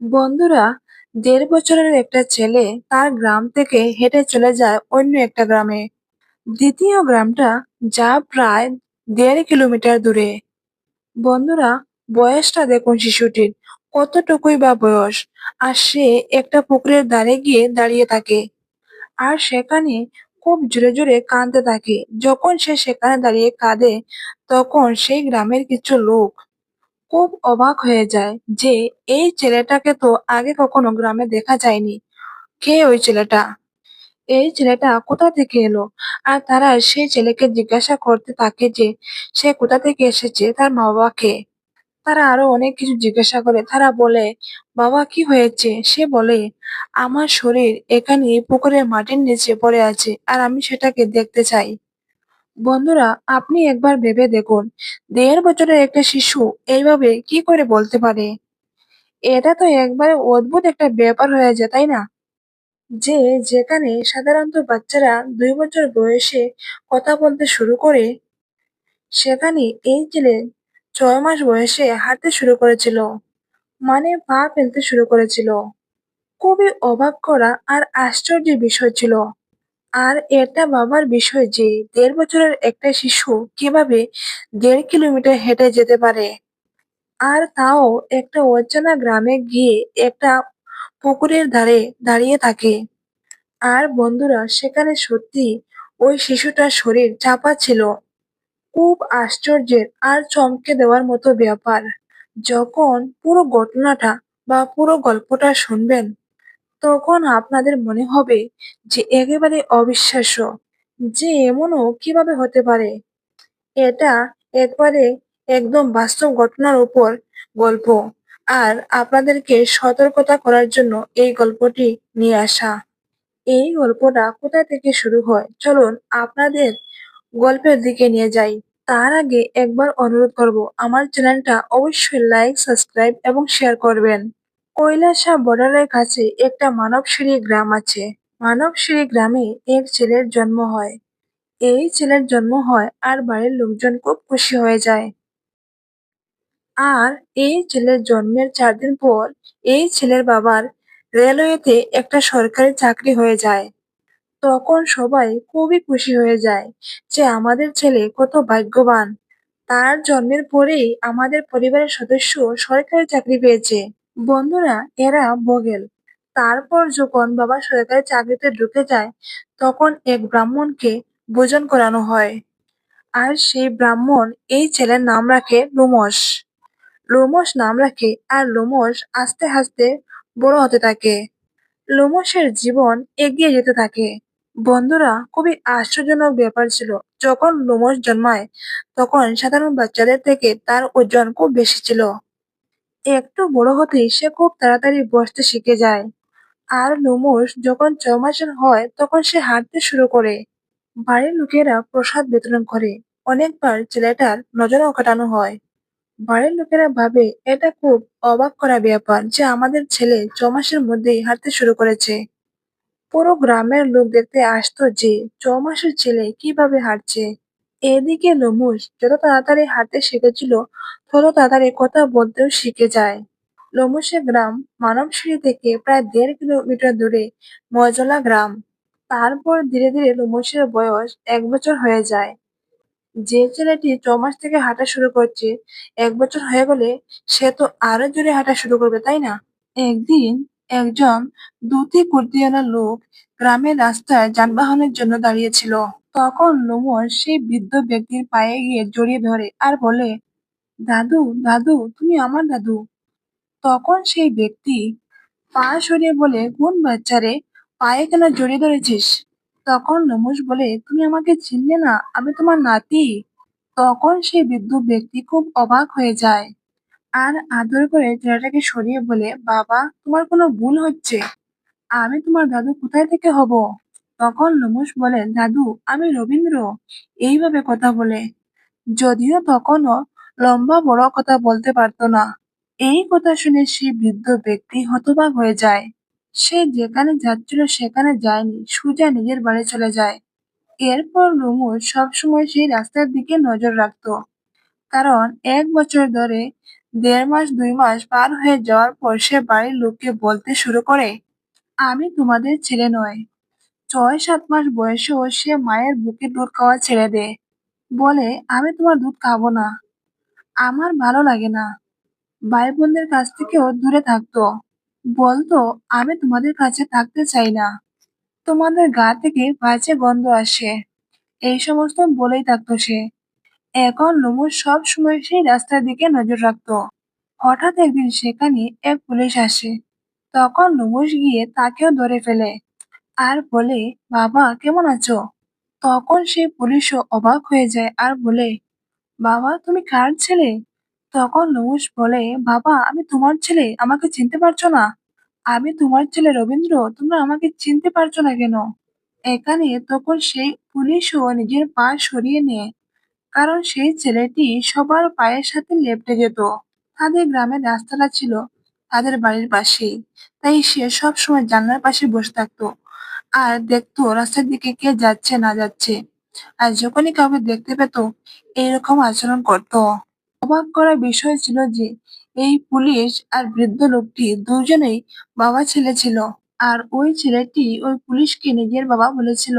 বন্ধুরা, দেড় বছরের একটা ছেলে তার গ্রাম থেকে হেঁটে চলে যায় অন্য একটা গ্রামে। দ্বিতীয় গ্রামটা যা প্রায় দেড় কিলোমিটার দূরে। বন্ধুরা, বয়সটা দেখুন শিশুটির, কতটুকুই বা বয়স, আর সে একটা পুকুরের ধারে গিয়ে দাঁড়িয়ে থাকে। আর সেখানে খুব জোরে জোরে কাঁদতে থাকে। যখন সে সেখানে দাঁড়িয়ে কাঁদে, তখন সেই গ্রামের কিছু লোক খুব অবাক হয়ে যায় যে এই ছেলেটাকে তো আগে কখনো গ্রামে দেখা যায়নি। কে ওই ছেলেটা? এই ছেলেটা কোথা থেকে এলো? আর তারা সেই ছেলেকে জিজ্ঞাসা করতে থাকে যে সে কোথা থেকে এসেছে? তার মা বাবাকে তারা আরও অনেক কিছু জিজ্ঞাসা করে। তারা বলে, বাবা, কি হয়েছে? সে বলে, আমার শরীর এখানে পুকুরের মাটির নিচে পড়ে আছে, আর আমি সেটাকে দেখতে চাই। বন্ধুরা, আপনি একবার ভেবে দেখুন, দেড় বছরের একটা শিশু এইভাবে কি করে বলতে পারে? এটা তো একবারে অদ্ভুত একটা ব্যাপার হয়ে যায়, তাই না? যে যেখানে সাধারণত বাচ্চারা দুই বছর বয়সে কথা বলতে শুরু করে, সেখানে এই ছেলে ছয় মাস বয়সে হাঁটতে শুরু করেছিল মানে পা ফেলতে শুরু করেছিল। খুবই অবাক করা আর আশ্চর্যের বিষয় ছিল। আর এটা ভাবার বিষয় যে, দেড় বছরের একটা শিশু কীভাবে দেড় কিলোমিটার হেঁটে যেতে পারে? আর তাও একটা অচেনা গ্রামে গিয়ে একটা পুকুরের ধারে দাঁড়িয়ে থাকে। আর বন্ধুরা, সেখানে সত্যি ওই শিশুটার শরীর চাপা ছিল। খুব আশ্চর্যের আর চমকে দেওয়ার মতো ব্যাপার। যখন পুরো ঘটনাটা বা পুরো গল্পটা শুনবেন তখন আপনাদের মনে হবে যে একেবারে অবিশ্বাস্য যে এমনও কীভাবে হতে পারে। এটা একবারে একদম বাস্তব ঘটনার উপর গল্প। আর আপনাদেরকে সতর্কতা করার জন্য এই গল্পটি নিয়ে আসা। এই গল্পটা কোথা থেকে শুরু হয়? চলুন আপনাদের গল্পের দিকে নিয়ে যাই। তার আগে একবার অনুরোধ করব, আমার চ্যানেলটা অবশ্যই লাইক, সাবস্ক্রাইব এবং শেয়ার করবেন। কৈলাসা বর্ডারের কাছে একটা মানবসিঁড়ি গ্রাম আছে। মানবসিঁড়ি গ্রামে এক ছেলের জন্ম হয়। এই ছেলের জন্ম হয় আর বাড়ির লোকজন খুব খুশি হয়ে যায়। আর এই ছেলের জন্মের চার দিন পর এই ছেলের বাবার রেলওয়েতে একটা সরকারি চাকরি হয়ে যায়। তখন সবাই খুবই খুশি হয়ে যায় যে আমাদের ছেলে কত ভাগ্যবান। তার জন্মের পরেই আমাদের পরিবারের সদস্য সরকারি চাকরি পেয়েছে। বন্ধুরা, এরা বগেল। তারপর যখন বাবা সরকারি চাকরিতে ঢুকে যায়, তখন এক ব্রাহ্মণকে ভোজন করানো হয়। আর সেই ব্রাহ্মণ এই ছেলের নাম রাখে লোমস লোমস নাম রাখে আর লোমস আস্তে আস্তে বড় হতে থাকে। লোমসের জীবন এগিয়ে যেতে থাকে। বন্ধুরা, খুবই আশ্চর্যজনক ব্যাপার ছিল, যখন লোমস জন্মায়, তখন সাধারণ বাচ্চাদের থেকে তার ওজন খুব বেশি ছিল। একটু বড় হতেই সে খুব তাড়াতাড়ি বসতে শিখে যায়। আর লোমস যখন ছ মাসের হয়, তখন সে হাঁটতে শুরু করে। বাড়ির লোকেরা প্রসাদ বিতরণ করে। অনেকবার ছেলেটার নজরও কাটানো হয়। বাড়ির লোকেরা ভাবে, এটা খুব অবাক করা ব্যাপার যে আমাদের ছেলে ছ মাসের মধ্যেই হাঁটতে শুরু করেছে। পুরো গ্রামের লোক দেখতে আসতো যে ছ মাসের ছেলে কীভাবে হাঁটছে। এদিকে লোমুস যত তাড়াতাড়ি হাঁটতে শিখেছিল তত তাড়াতাড়ি কথা বলতেও শিখে যায়। লোমুসের গ্রাম, মানবসিঁড়ি থেকে প্রায় দেড় কিলোমিটার দূরে মজলা গ্রাম। তারপর ধীরে ধীরে লোমুসের বয়স এক বছর হয়ে যায়। যে ছেলেটি ছ মাস থেকে হাঁটা শুরু করছে, এক বছর হয়ে গেলে সে তো আরও জোরে হাঁটা শুরু করবে, তাই না? একদিন একজন ধুতি কুর্তিওয়ালা লোক গ্রামের রাস্তায় যানবাহনের জন্য দাঁড়িয়েছিল। তখন লোমর সেই বৃদ্ধ ব্যক্তির পায়ে গিয়ে জড়িয়ে ধরে আর বলে, দাদু দাদু, তুমি আমার দাদু। তখন সেই ব্যক্তি পা সরিয়ে বলে, কোন বাচ্চারে পায়ে কেন জড়িয়ে ধরেছিস? তখন লোমস বলে, তুমি আমাকে চিনলে না, আমি তোমার নাতি। তখন সেই বৃদ্ধ ব্যক্তি খুব অবাক হয়ে যায় আর আদর করে ছেলেটাকে সরিয়ে বলে, বাবা, তোমার কোনো ভুল হচ্ছে। আমি তোমার দাদু কোথায় থেকে হব? তখন লোমস বলে, দাদু, আমি রবীন্দ্র। এইভাবে কথা বলে। যদিও তখনও লম্বা বড় কথা বলতে পারতো না। এই কথা শুনে সেই বৃদ্ধ ব্যক্তি হতবাক হয়ে যায়। সে যেখানে যাচ্ছিল সেখানে যায়নি, সুজা নিজের বাড়ি চলে যায়। এরপর রুমুর সবসময় সেই রাস্তার দিকে নজর রাখতো। কারণ এক বছর ধরে দেড় মাস, দুই মাস পার হয়ে যাওয়ার পর সে বাড়ির লোককে বলতে শুরু করে, আমি তোমাদের ছেলে নয়। ছয় সাত মাস বয়সেও সে মায়ের বুকে দুধ খাওয়া ছেড়ে দেয় বলে, আমি তোমার দুধ খাব না। আমার ভালো লাগে না। ভাই বোনদের কাছ থেকেও দূরে থাকতো। বলতো, আমি তোমাদের কাছে থাকতে চাই না। তোমাদের গা থেকে বাজে গন্ধ আসে। এই সমস্ত বলেই থাকতো সে। এখন লুমু সব সময় সেই রাস্তার দিকে নজর রাখতো। হঠাৎ একদিন সেখানে এক পুলিশ আসে। তখন লুমুস গিয়ে তাকেও ধরে ফেলে। আর বলে, বাবা, কেমন আছো? তখন সেই পুলিশও অবাক হয়ে যায় আর বলে, বাবা, তুমি কার ছেলে? তখন লুমুস বলে, বাবা, আমি তোমার ছেলে, আমাকে চিনতে পারছ না? আমি তোমার ছেলে রবীন্দ্র, তোমরা আমাকে চিনতে পারছ না কেন? এখানে তখন সেই পুলিশও নিজের পা সরিয়ে নেয়, কারণ সেই ছেলেটি সবার পায়ের সাথে লেপটে যেত। তাদের গ্রামের রাস্তাটা ছিল তাদের বাড়ির পাশেই, তাই সে সব সময় জানলার পাশে বসে থাকতো। আর দেখতো রাস্তার দিকে কে যাচ্ছে না যাচ্ছে। আর যখনই কাউকে দেখতে পেত, এইরকম আচরণ করত। অবাক করার বিষয় ছিল যে, এই পুলিশ আর বৃদ্ধ লোকটি দুজনেই বাবা ছেলে ছিল। আর ওই ছেলেটি ওই পুলিশকে নিজের বাবা বলেছিল।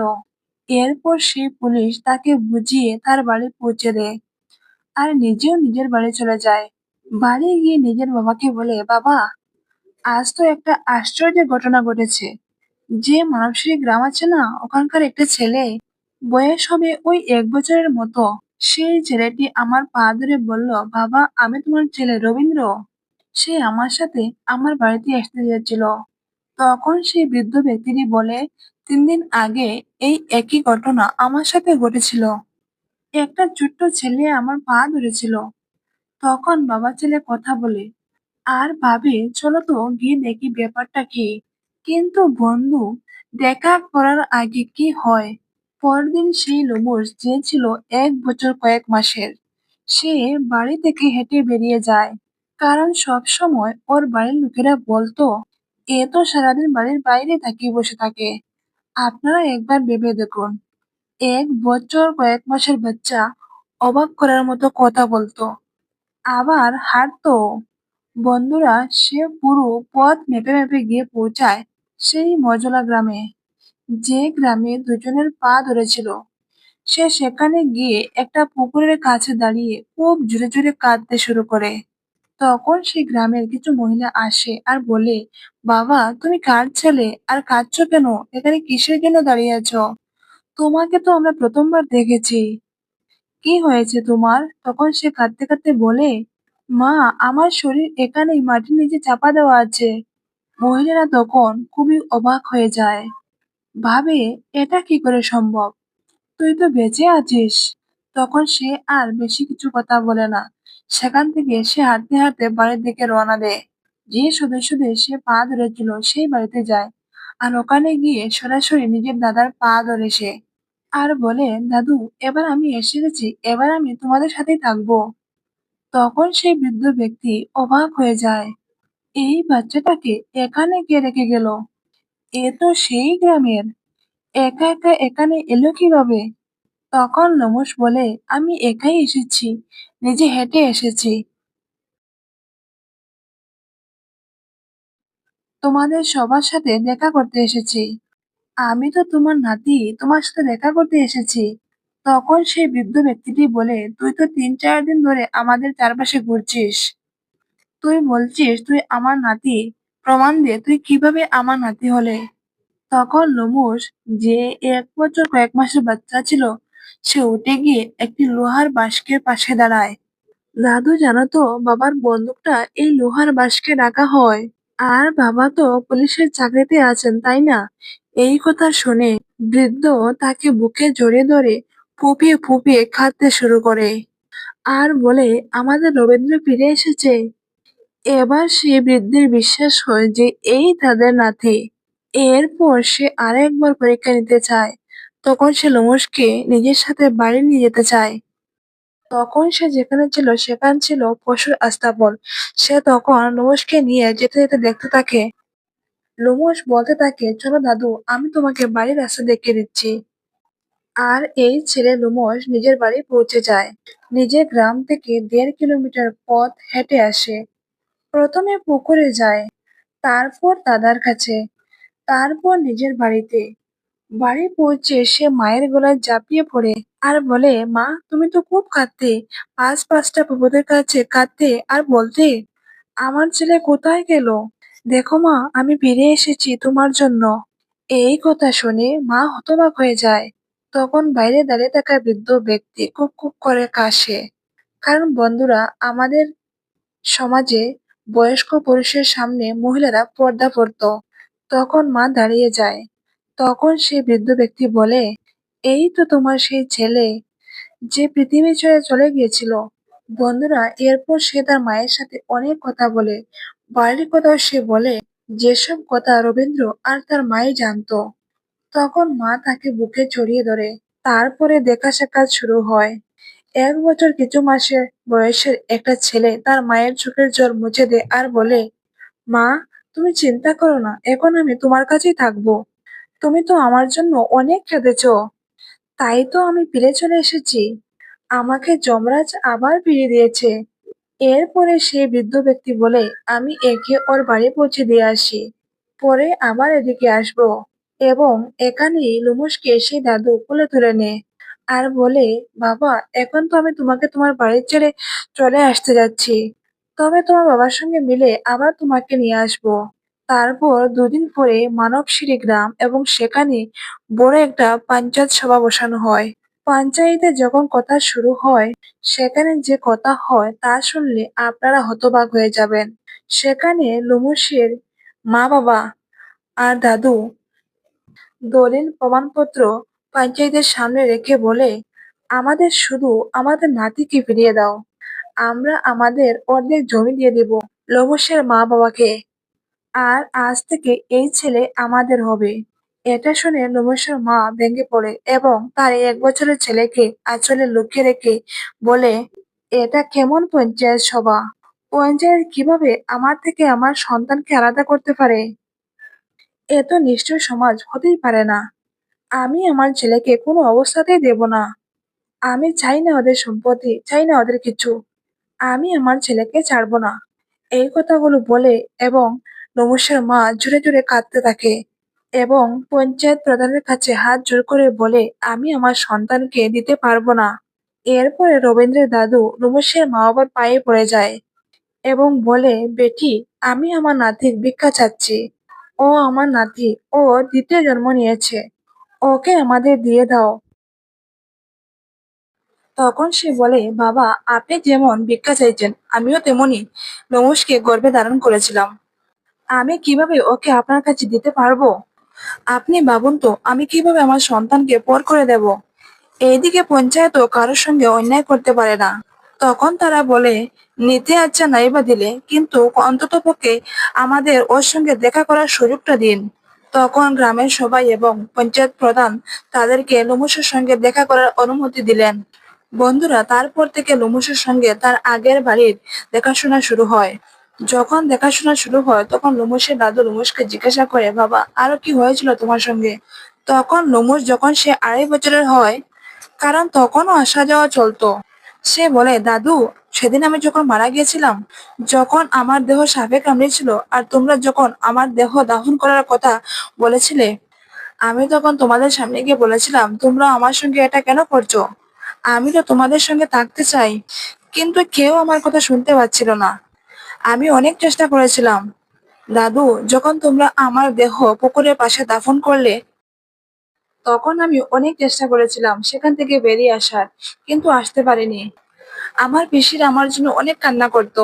এরপর সেই পুলিশ তাকে বুঝিয়ে তার বাড়ি পৌঁছে দেয়। আর নিজেও নিজের বাড়ি চলে যায়। বাড়ি গিয়ে নিজের বাবাকে বলে, বাবা, আজ তো একটা আশ্চর্য ঘটনা ঘটেছে। যে মানবশ্রী গ্রাম আছে না, ওখানকার একটা ছেলে। বয়স হবে ওই এক বছরের মতো। সেই ছেলেটি আমার পা ধরে বলল, বাবা, আমি তোমার ছেলে রবীন্দ্র। সে আমার সাথে আমার বাড়িতে আসতে যাচ্ছিল। তখন সেই বৃদ্ধ ব্যক্তিটি বলে, তিন দিন আগে এই একই ঘটনা আমার সাথে ঘটেছিল। একটা ছোট্ট ছেলে আমার পা ধরেছিল। তখন বাবা ছেলে কথা বলে, আর ভাবে, চলো তো গিয়ে দেখি ব্যাপারটা কি। কিন্তু বন্ধু, দেখা করার আগে কি হয়? পরদিন সেই লোমস যে ছিল এক বছর কয়েক মাসের, সে বাড়ি থেকে হেঁটে বেরিয়ে যায়। কারণ সব সময় ওর বাড়ির লোকেরা বলতো, এ তো সারাদিন বাড়ির বাইরে তাকিয়ে বসে থাকে। আপনারা একবার ভেবে দেখুন, এক বছর কয়েক মাসের বাচ্চা অবাক করার মতো কথা বলতো। আবার হাঁটতো। বন্ধুরা, সে পুরো পথ মেপে মেপে গিয়ে পৌঁছায় সেই মজলা গ্রামে। যে গ্রামে দুজনের পা ধরেছিল, সে সেখানে গিয়ে একটা পুকুরের কাছে দাঁড়িয়ে খুব জোরে জোরে কাঁদতে শুরু করে। তখন সেই গ্রামের কিছু মহিলা আসে আর বলে, বাবা, তুমি কার ছেলে? আর কাঁদছো কেন? এখানে কিসের জন্য দাঁড়িয়ে আছো? তোমাকে তো আমরা প্রথমবার দেখেছি। কি হয়েছে তোমার? তখন সে কাঁদতে কাঁদতে বলে, মা, আমার শরীর এখানেই, মাটির নিচে চাপা দেওয়া আছে। মহিলারা তখন খুবই অবাক হয়ে যায়। ভাবে, এটা কি করে সম্ভব? তুই তো বেঁচে আছিস। তখন সে আর বেশি কিছু কথা বলে না। সেখান থেকে সে হাঁটতে হাঁটতে বাড়ির দিকে রওনা দেয়। যে সদস্যদের সে পা ধরেছিল, সেই বাড়িতে যায় আর ওখানে গিয়ে সরাসরি নিজের দাদার পা ধরে সে। আর বলে, দাদু, এবার আমি এসে গেছি, এবার আমি তোমাদের সাথেই থাকব। তখন সেই বৃদ্ধ ব্যক্তি অবাক হয়ে যায়। এই বাচ্চাটাকে এখানে কে রেখে গেল। এ তো সেই গ্রামের। একা একা এখানে এলো কীভাবে? তখন লোমশ বলে, আমি একাই এসেছি। নিজে হেঁটে এসেছি। তোমাদের সবার সাথে দেখা করতে এসেছি। আমি তো তোমার নাতি, তোমার সাথে দেখা করতে এসেছি। তখন সেই বৃদ্ধ ব্যক্তিটি বলে, তুই তো তিন চার দিন ধরে আমাদের চারপাশে ঘুরছিস। তুই বলছিস, তুই আমার নাতি। প্রমাণ দে, তুই কীভাবে আমার নাতি হলে? তখন লোমশ যে এক বছর কয়েক মাসের বাচ্চা ছিল, সে উঠে গিয়ে একটি লোহার বাস্কের পাশে দাঁড়ায়। দাদু জানো তো বাবার বন্দুকটা এই লোহার বাস্কে রাখা হয়। আর বাবা তো পুলিশের চাকরিতে আছেন, তাই না? এই কথা শুনে বৃদ্ধ তাকে বুকে জড়িয়ে ধরে ফুপিয়ে ফুপিয়ে কাঁদতে শুরু করে। আর বলে, আমাদের রবীন্দ্র ফিরে এসেছে। এবার সে বৃদ্ধের বিশ্বাস হয় যে এই তাদের নাতি। এরপর সে আরেকবার পরীক্ষা নিতে চায়। তখন সে লোমশকে নিজের সাথে বাড়ি নিয়ে যেতে চায়। তখন সে যেখানে ছিল সেখান ছিল পশুর আস্তাবল। সে তখন লোমশকে নিয়ে যেতে যেতে দেখতে থাকে। লোমশ বলতে থাকে, চলো দাদু, আমি তোমাকে বাড়ির রাস্তা দেখিয়ে দিচ্ছি। আর এই ছেলে লুমস নিজের বাড়ি পৌঁছে যায়। নিজের গ্রাম থেকে দেড় কিলোমিটার পথ হেঁটে আসে। প্রথমে পুকুরে যায়, তারপর দাদার কাছে, তারপর নিজের বাড়িতে। বাড়ি পৌঁছে সে মায়ের গলায় ঝাঁপিয়ে পড়ে আর বলে, মা, তুমি তো খুব কাঁদতে। পাঁচ পাঁচটা পুকুরের কাছে কাঁদতে আর বলতে, আমার ছেলে কোথায় গেল? দেখো মা, আমি ফিরে এসেছি তোমার জন্য। এই কথা শুনে মা হতবাক হয়ে যায়। তখন বাইরে দাঁড়িয়ে থাকা বৃদ্ধ ব্যক্তি খুব খুব করে কাশে। কারণ বন্ধুরা, আমাদের সমাজে বয়স্ক পুরুষের সামনে মহিলারা পর্দা পরত তখন মা দাঁড়িয়ে যায়। তখন সে বৃদ্ধ ব্যক্তি বলে, এই তো তোমার সেই ছেলে যে পৃথিবী ছেড়ে চলে গিয়েছিল। বন্ধুরা, এরপর সে তার মায়ের সাথে অনেক কথা বলে। বাড়ির কথাও সে বলে, যেসব কথা রবীন্দ্র আর তার মাই জানতো। তখন মা তাকে বুকে জড়িয়ে ধরে। তারপরে দেখা সাক্ষাৎ শুরু হয়। এক বছর কিছু মাসের বয়সের একটা ছেলে তার মায়ের চোখের জল মুছে দেয় আর বলে, মা, তুমি চিন্তা করো না, এখন আমি তোমার কাছেই থাকব। তুমি তো আমার জন্য অনেক খেতেছ তাই তো আমি ফিরে চলে এসেছি। আমাকে যমরাজ আবার ফিরিয়ে দিয়েছে। এরপরে সেই বৃদ্ধ ব্যক্তি বলে, আমি একে ওর বাড়ি পৌঁছে দিয়ে আসি। পরে আবার এদিকে আসব। এবং এখানেই লুমুসকে সেই দাদু কোলে তুলে নেয়। আর বলে, বাবা, এখন তো আমি তোমাকে তোমার বাড়ির ছেড়ে চলে আসতে যাচ্ছি। তবে তোমার বাবার সঙ্গে মিলে আবার তোমাকে নিয়ে আসব। তারপর দুদিন পরে মানবশিরি গ্রাম এবং সেখানে বড় একটা পঞ্চায়েত সভা বসানো হয়। পঞ্চায়েতে যখন কথা শুরু হয়, সেখানে যে কথা হয় তা শুনলে আপনারা হতবাক হয়ে যাবেন। সেখানে লুমুসের মা বাবা আর দাদু দলিল প্রমাণপত্র পঞ্চায়েতের সামনে রেখে বলে, আমাদের শুধু আমাদের নাতিকে ফিরিয়ে দাও। আমরা আমাদের অর্ধেক জমি দিয়ে দেব লবসের মা বাবাকে। আর আজ থেকে এই ছেলে আমাদের হবে। এটা শুনে লোমেশ্বর মা ভেঙে পড়ে এবং তার এক বছরের ছেলেকে আঁচলে লুকিয়ে রেখে বলে, এটা কেমন পঞ্চায়েত সভা? পঞ্চায়েত কীভাবে আমার থেকে আমার সন্তানকে আলাদা করতে পারে? এ তো নিশ্চয় সমাজ হতেই পারে না। আমি আমার ছেলেকে কোনো অবস্থাতেই দেব না। আমি চাই না ওদের সম্পত্তি, চাই না ওদের কিছু। আমি আমার ছেলেকে ছাড়বো না। এই কথাগুলো বলে এবং নমস্যার মা জোরে জোরে কাঁদতে থাকে এবং পঞ্চায়েত প্রধানের কাছে হাত জোর করে বলে, আমি আমার সন্তানকে দিতে পারব না। এরপরে রবীন্দ্রের দাদু রমেশের মা বাবার পায়ে পড়ে যায় এবং বলে, বেটি, আমি আমার নাতির ভিক্ষা চাচ্ছি। ও আমার নাতি, ও দ্বিতীয় জন্ম নিয়েছে। ওকে আমাদের দিয়ে দাও। তখন সে বলে, বাবা, আপনি যেমন ভিক্ষা চাইছেন, আমিও তেমনি নমস্কে গর্বে ধারণ করেছিলাম। আমি কীভাবে ওকে আপনার কাছে দিতে পারব? আপনি ভাবুন তো, আমি কীভাবে আমার সন্তানকে পর করে দেব? এইদিকে পঞ্চায়েতও কারোর সঙ্গে অন্যায় করতে পারে না। তখন তারা বলে, নিতে আচ্ছা নাই বা দিলে, কিন্তু অন্তত পক্ষে আমাদের ওর সঙ্গে দেখা করার সুযোগটা দিন। তখন গ্রামের সবাই এবং পঞ্চায়েত প্রধান তাদেরকে লুমুসের সঙ্গে দেখা করার অনুমতি দিলেন। বন্ধুরা, তারপর থেকে লুমুসের সঙ্গে তার আগের বাড়ির দেখাশোনা শুরু হয়। যখন দেখাশোনা শুরু হয়, তখন লুমুসের দাদু লুমুসকে জিজ্ঞাসা করে, বাবা, আরও কি হয়েছিল তোমার সঙ্গে? তখন লুমুস যখন সে আড়াই বছরের হয়, কারণ তখনও আসা যাওয়া চলতো। সে বলে, দাদু সেদিন আমি যখন মারা গিয়েছিলাম, যখন আমার দেহ সাপে কামড়েছিল আর তোমরা যখন আমার দেহ দাহন করার কথা বলেছিলে, আমি তখন তোমাদের সামনে গিয়ে বলেছিলাম, তোমরা আমার সঙ্গে এটা কেন করছ? আমি তো তোমাদের সঙ্গে থাকতে চাই। কিন্তু কেউ আমার কথা শুনতে পাচ্ছিল না। আমি অনেক চেষ্টা করেছিলাম। দাদু, যখন তোমরা আমার দেহ পুকুরের পাশে দাফন করলে, তখন আমি অনেক চেষ্টা করেছিলাম সেখান থেকে বেরিয়ে আসার, কিন্তু আসতে পারিনি। আমার পিসির আমার জন্য অনেক কান্না করত।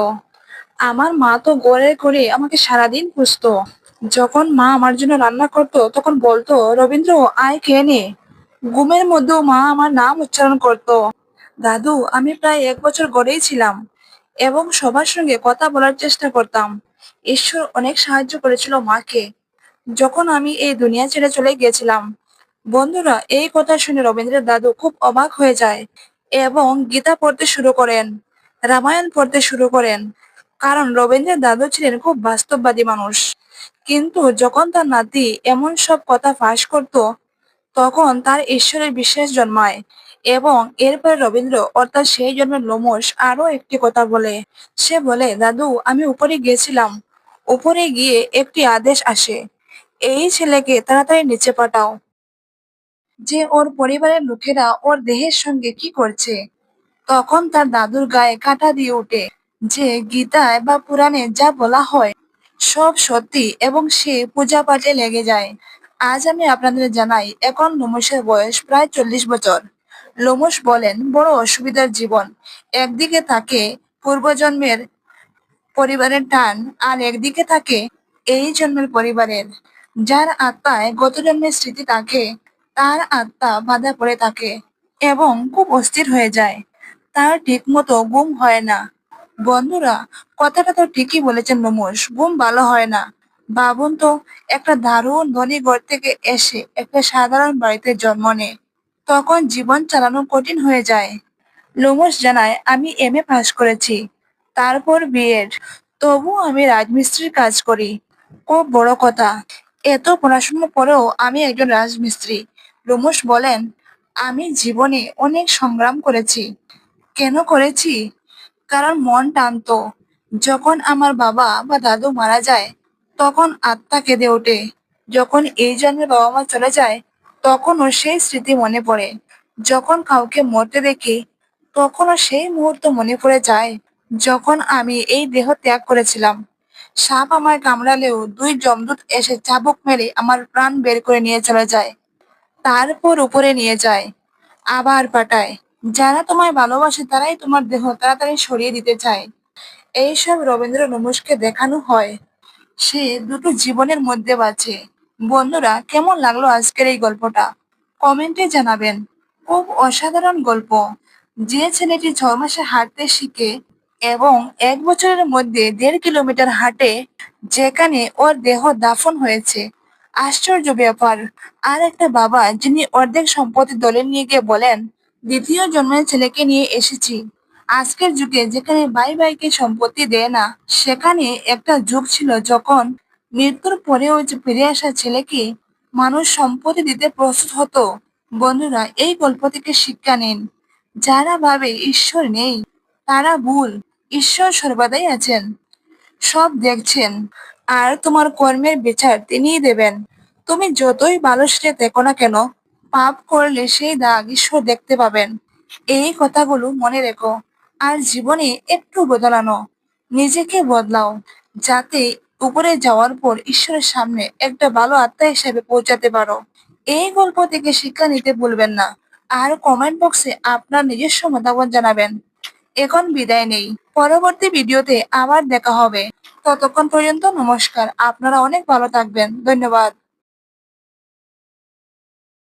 আমার মা তো গড়ে করে আমাকে সারাদিন খুঁজতো। যখন মা আমার জন্য রান্না করতো, তখন বলতো, রবীন্দ্র, আয় খেয়ে নে। ঘুমের মধ্যেও মা আমার নাম উচ্চারণ করত। দাদু, আমি প্রায় এক বছর গড়েই ছিলাম এবং সবার সঙ্গে কথা বলার চেষ্টা করতাম। ঈশ্বর অনেক সাহায্য করেছিল মাকে। যখন আমি এই দুনিয়া ছেড়ে চলে গিয়েছিলাম, বন্ধুরা, এই কথা শুনে রবীন্দ্রের দাদু খুব অবাক হয়ে যায়। এবং গীতা পড়তে শুরু করেন, রামায়ণ পড়তে শুরু করেন। কারণ রবীন্দ্রের দাদু ছিলেন খুব বাস্তববাদী মানুষ। কিন্তু যখন তার নাতি এমন সব কথা ফাঁস করত, তখন তার ঈশ্বরের বিশ্বাস জন্মায় এবং এরপর রবীন্দ্র অর্থাৎ সেই জন্মের লোমস আরও একটি কথা বলে। সে বলে, দাদু, আমি উপরে গিয়েছিলাম। উপরে গিয়ে একটি আদেশ আসে। এই ছেলেকে তাড়াতাড়ি নিচে পাঠাও। যে ওর পরিবারের লোকেরা ওর দেহের সঙ্গে কি করছে? তখন তার দাদুর গায়ে কাঁটা দিয়ে ওঠে যে গীতায় বা পুরাণে যা বলা হয় সব সত্যি এবং সে পূজা পাঠে লেগে যায়। আজ আমি আপনাদের জানাই, এখন লোমসের বয়স প্রায় চল্লিশ বছর। লোমস বলেন, বড় অসুবিধার জীবন। একদিকে থাকে পূর্বজন্মের পরিবারের টান, আর একদিকে থাকে এই জন্মের পরিবারের। যার আত্মায় গত জন্মের স্মৃতি থাকে তার আত্মা বাধা পড়ে থাকে এবং খুব অস্থির হয়ে যায়। তার ঠিক মতো ঘুম হয় না। বন্ধুরা, কথাটা তো ঠিকই বলেছেন লোমস ঘুম ভালো হয় না। ভাবুন তো, একটা দারুণ ধনী ঘর থেকে এসে একটা সাধারণ বাড়িতে জন্ম নেয়। তখন জীবন চালানো কঠিন হয়ে যায়। লোমস জানায়, আমি এম এ পাস করেছি। তারপর বিএড তবু আমি রাজমিস্ত্রির কাজ করি। খুব বড় কথা। এত পড়াশোনার পরেও আমি একজন রাজমিস্ত্রি। লোমস বলেন, আমি জীবনে অনেক সংগ্রাম করেছি। কেন করেছি? কারণ মন টানত। যখন আমার বাবা বা দাদু মারা যায়, তখন আত্মা কেঁদে ওঠে। যখন এই জন্মের বাবা মা চলে যায়, তখনও সেই স্মৃতি মনে পড়ে। যখন কাউকে মরতে দেখি, তখনও সেই মুহূর্ত মনে পড়ে যায়, যখন আমি এই দেহ ত্যাগ করেছিলাম। সাপ আমায় কামড়ালেও দুই জমদূত এসে চাবুক মেরে আমার প্রাণ বের করে নিয়ে চলে যায়। তারপর উপরে নিয়ে যায়, আবার পাঠায়। যারা তোমায় ভালোবাসে, তারাই তোমার দেহ তাড়াতাড়ি সরিয়ে দিতে চায়। এইসব রবীন্দ্র নমস্কে দেখানো হয়। সে দুটো জীবনের মধ্যে বাঁচে। বন্ধুরা, কেমন লাগল আজকের এই গল্পটা? কমেন্টে জানাবেন। খুব অসাধারণ গল্প। যে ছেলেটি ছ মাসে হাঁটতে শিখে এবং এক বছরের মধ্যে দেড় কিলোমিটার হাঁটে, যেখানে ওর দেহ দাফন হয়েছে আশ্চর্য ব্যাপার। আর একটা বাবা যিনি অর্ধেক সম্পত্তি দলে নিয়ে গিয়ে বলেন, দ্বিতীয় জন্মের ছেলেকে নিয়ে এসেছি। আজকের যুগে যেখানে ভাই ভাইকে সম্পত্তি দেয় না, সেখানে একটা যুগ ছিল যখন মৃত্যুর পরেও যে ফিরে আসা ছেলেকে মানুষ সম্পত্তি দিতে প্রস্তুত হতো। বন্ধুরা, এই গল্প থেকে শিক্ষা নিন। যারা ভাবে ঈশ্বর নেই, তারা ভুল। ঈশ্বর সর্বদাই আছেন। সব দেখছেন। আর তোমার কর্মের বিচার তিনিই দেবেন। তুমি যতই ভালো সেজে দেখো না কেন, পাপ করলে সেই দাগ ঈশ্বর দেখতে পাবেন। এই কথাগুলো মনে রেখো। আর জীবনে একটু বদলানো। নিজেকে বদলাও, যাতে উপরে যাওয়ার পর ঈশ্বরের সামনে একটা ভালো আত্মা হিসেবে পৌঁছাতে পারো। এই গল্প থেকে শিক্ষা নিতে ভুলবেন না। আর কমেন্ট বক্সে আপনার নিজস্ব মতামত জানাবেন। এখন বিদায় নেই। পরবর্তী ভিডিওতে আবার দেখা হবে। ততক্ষণ পর্যন্ত নমস্কার। আপনারা অনেক ভালো থাকবেন। ধন্যবাদ।